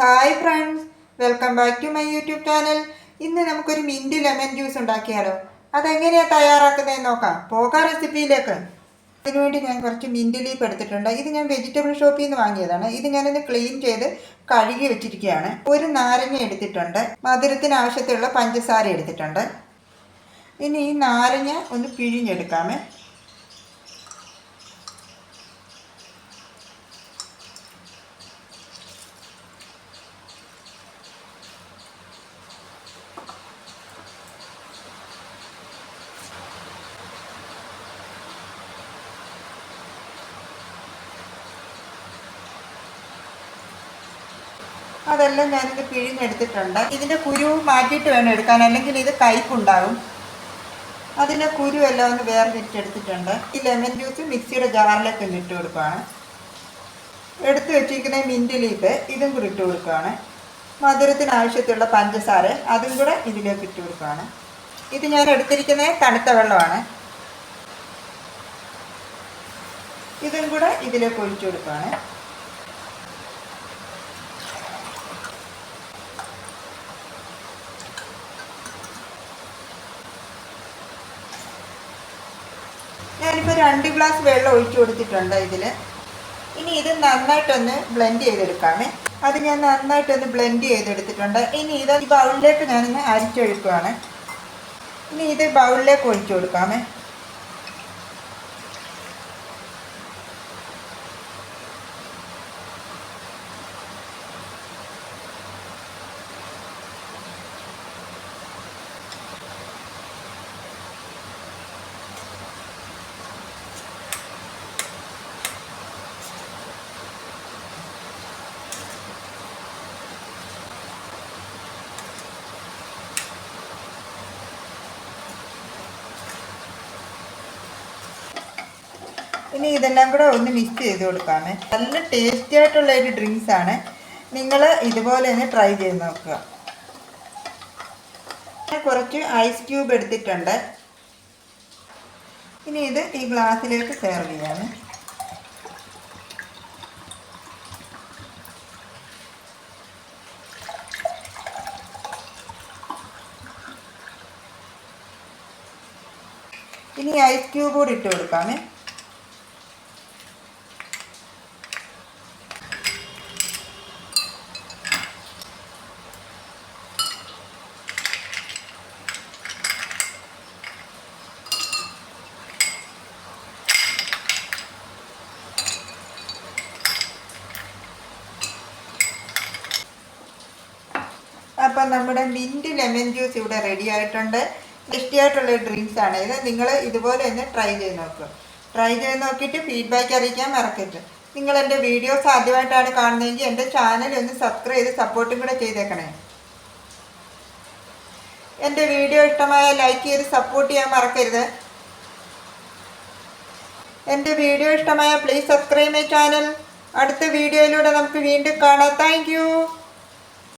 Hi friends welcome back to my YouTube channel ഇന്ന് നമുക്കൊരു mint lemon juice ഉണ്ടാക്കിയാലോ? അതെങ്ങനെയാണ് തയ്യാറാക്കുന്നതെന്ന് നോക്കാം. പോകാം റെസിപ്പിയിലേക്ക് അതിനുവേണ്ടി ഞാൻ കുറച്ച് മിന്റ് ലീഫ് എടുത്തിട്ടുണ്ട്. ഇത് ഞാൻ വെജിറ്റബിൾ ഷോപ്പിൽ നിന്ന് വാങ്ങിയതാണ്. ഇത് ഞാനൊന്ന് ക്ലീൻ ചെയ്ത് കഴുകി വെച്ചിരിക്കുകയാണ്. ഒരു നാരങ്ങ എടുത്തിട്ടുണ്ട്. മധുരത്തിന് ആവശ്യത്തിലുള്ള പഞ്ചസാര എടുത്തിട്ടുണ്ട്. ഇനി ഈ നാരങ്ങ ഒന്ന് പിഴിഞ്ഞെടുക്കാമേ. അതെല്ലാം ഞാനിത് പിഴിഞ്ഞെടുത്തിട്ടുണ്ട്. ഇതിന്റെ കുരു മാറ്റിയിട്ട് വേണം എടുക്കാൻ. അല്ലെങ്കിൽ ഇത് കയ്പുണ്ടാകും. അതിന്റെ കുരു എല്ലാം ഒന്ന് വേർതിരിച്ചെടുത്തിട്ടുണ്ട്. ഈ ലെമൺ ജ്യൂസ് മിക്സിയുടെ ജാറിലേക്ക് ഒന്ന് ഇട്ട് കൊടുക്കുകയാണ് എടുത്ത് വെച്ചിരിക്കുന്ന മിന്റ് ലീഫ് ഇതും കൂടി ഇട്ട് കൊടുക്കുകയാണ് മധുരത്തിന് ആവശ്യത്തിലുള്ള പഞ്ചസാര അതും കൂടെ ഇതിലേക്ക് ഇട്ട് കൊടുക്കുകയാണ് ഇത് ഞാൻ എടുത്തിരിക്കുന്നത് തണുത്ത വെള്ളമാണ്. ഇതും കൂടെ ഇതിലേക്ക് ഒഴിച്ചു കൊടുക്കുകയാണ് ഞാനിപ്പോൾ രണ്ട് ഗ്ലാസ് വെള്ളം ഒഴിച്ചു കൊടുത്തിട്ടുണ്ട് ഇതിൽ ഇനി ഇത് നന്നായിട്ടൊന്ന് ബ്ലെൻഡ് ചെയ്തെടുക്കാമേ. അത് ഞാൻ നന്നായിട്ടൊന്ന് ബ്ലെൻഡ് ചെയ്തെടുത്തിട്ടുണ്ട്. ഇനി ഇത് ബൗളിലേക്ക് ഞാനൊന്ന് അരിച്ചൊഴിക്കുകയാണ് ഇനി ഇത് ബൗളിലേക്ക് ഒഴിച്ചു കൊടുക്കാമേ. ഇനി ഇതെല്ലാം കൂടെ ഒന്ന് മിക്സ് ചെയ്ത് കൊടുക്കാമേ. നല്ല ടേസ്റ്റി ആയിട്ടുള്ള ഒരു ഡ്രിങ്ക്സ് ആണ്. നിങ്ങൾ ഇതുപോലെ തന്നെ ട്രൈ ചെയ്ത് നോക്കുക. കുറച്ച് ഐസ് ക്യൂബ് എടുത്തിട്ടുണ്ട്. ഇനി ഇത് ഈ ഗ്ലാസ്സിലേക്ക് സെർവ് ചെയ്യാമേ. ഇനി ഐസ് ക്യൂബ് കൂടി ഇട്ട് കൊടുക്കാമേ. അപ്പം നമ്മുടെ മിന്റ് ലെമൺ ജ്യൂസ് ഇവിടെ റെഡി ആയിട്ടുണ്ട്. ടേസ്റ്റി ആയിട്ടുള്ള ഡ്രിങ്ക്സ് ആണ്. ഇത് നിങ്ങൾ ഇതുപോലെ തന്നെ ട്രൈ ചെയ്ത് നോക്കുക ട്രൈ ചെയ്ത് നോക്കിയിട്ട് ഫീഡ്ബാക്ക് അറിയിക്കാൻ മറക്കരുത്. നിങ്ങൾ എന്റെ വീഡിയോസ് ആദ്യമായിട്ടാണ് കാണുന്നതെങ്കിൽ എന്റെ ചാനൽ ഒന്ന് സബ്സ്ക്രൈബ് ചെയ്ത് സപ്പോർട്ടും കൂടെ ചെയ്തേക്കണേ. എന്റെ വീഡിയോ ഇഷ്ടമായ ലൈക്ക് ചെയ്ത് സപ്പോർട്ട് ചെയ്യാൻ മറക്കരുത്. എന്റെ വീഡിയോ ഇഷ്ടമായ പ്ലീസ് സബ്സ്ക്രൈബ് മൈ ചാനൽ അടുത്ത വീഡിയോയിലൂടെ നമുക്ക് വീണ്ടും കാണാം. താങ്ക്